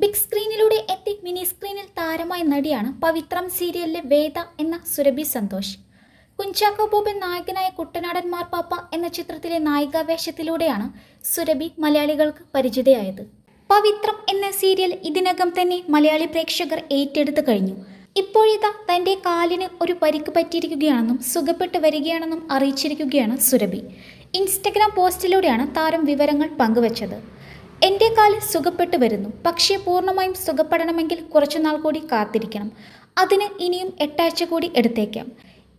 Big സ്ക്രീനിലൂടെ എത്തി mini സ്ക്രീനിൽ താരമായ നടിയാണ് പവിത്രം സീരിയലിലെ വേദ എന്ന സുരഭി സന്തോഷ്. കുഞ്ചാക്കോ ബോബൻ നായകനായ കുട്ടനാടൻ മാർപ്പാപ്പ എന്ന ചിത്രത്തിലെ നായികാവേഷത്തിലൂടെയാണ് സുരഭി മലയാളികൾക്ക് പരിചിതയായത്. പവിത്രം എന്ന സീരിയൽ ഇതിനകം തന്നെ മലയാളി പ്രേക്ഷകർ ഏറ്റെടുത്തു കഴിഞ്ഞു. ഇപ്പോഴിതാ തന്റെ കാലിന് ഒരു പരിക്ക് പറ്റിയിരിക്കുകയാണെന്നും സുഖപ്പെട്ട് വരികയാണെന്നും അറിയിച്ചിരിക്കുകയാണ് സുരഭി. ഇൻസ്റ്റഗ്രാം പോസ്റ്റിലൂടെയാണ് താരം വിവരങ്ങൾ പങ്കുവച്ചത്. എന്റെ കാൽ സുഖപ്പെട്ടു വരുന്നു. പക്ഷേ പൂർണമായും സുഖപ്പെടണമെങ്കിൽ കുറച്ചുനാൾ കൂടി കാത്തിരിക്കണം. അതിന് ഇനിയും എട്ടാഴ്ച കൂടി എടുത്തേക്കാം.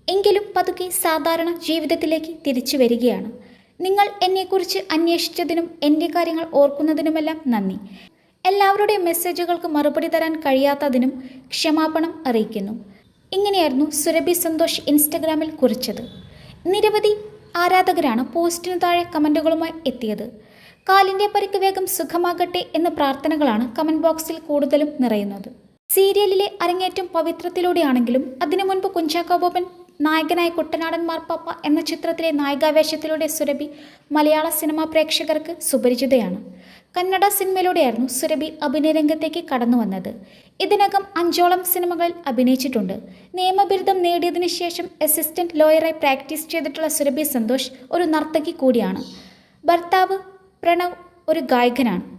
എങ്കിലും പതുക്കെ സാധാരണ ജീവിതത്തിലേക്ക് തിരിച്ചു വരികയാണ്. നിങ്ങൾ എന്നെക്കുറിച്ച് അന്വേഷിച്ചതിനും എന്റെ കാര്യങ്ങൾ ഓർക്കുന്നതിനുമെല്ലാം നന്ദി. എല്ലാവരുടെയും മെസ്സേജുകൾക്ക് മറുപടി തരാൻ കഴിയാത്തതിനും ക്ഷമാപണം അറിയിക്കുന്നു. ഇങ്ങനെയായിരുന്നു സുരഭി സന്തോഷ് ഇൻസ്റ്റഗ്രാമിൽ കുറിച്ചത്. നിരവധി ആരാധകരാണ് പോസ്റ്റിന് താഴെ കമന്റുകളുമായി എത്തിയത്. കാലിന്റെ പരിക്ക് വേഗം സുഖമാകട്ടെ എന്ന പ്രാർത്ഥനകളാണ് കമന്റ് ബോക്സിൽ കൂടുതലും നിറയുന്നത്. സീരിയലിലെ അരങ്ങേറ്റം പവിത്രത്തിലൂടെയാണെങ്കിലും അതിനു മുൻപ് കുഞ്ചാക്കോ ബോബൻ നായകനായ കുട്ടനാടൻ മാർപ്പാപ്പ എന്ന ചിത്രത്തിലെ നായികാവേശത്തിലൂടെ സുരഭി മലയാള സിനിമാ പ്രേക്ഷകർക്ക് സുപരിചിതയാണ്. കന്നഡ സിനിമയിലൂടെയായിരുന്നു സുരഭി അഭിനയ രംഗത്തേക്ക് കടന്നു വന്നത് ഇതിനകം അഞ്ചോളം സിനിമകളിൽ അഭിനയിച്ചിട്ടുണ്ട്. നിയമബിരുദം നേടിയതിനു ശേഷം അസിസ്റ്റന്റ് ലോയറായി പ്രാക്ടീസ് ചെയ്തിട്ടുള്ള സുരഭി സന്തോഷ് ഒരു നർത്തകി കൂടിയാണ്. ഭർത്താവ് പ്രണവ് ഒരു ഗായകനാണ്.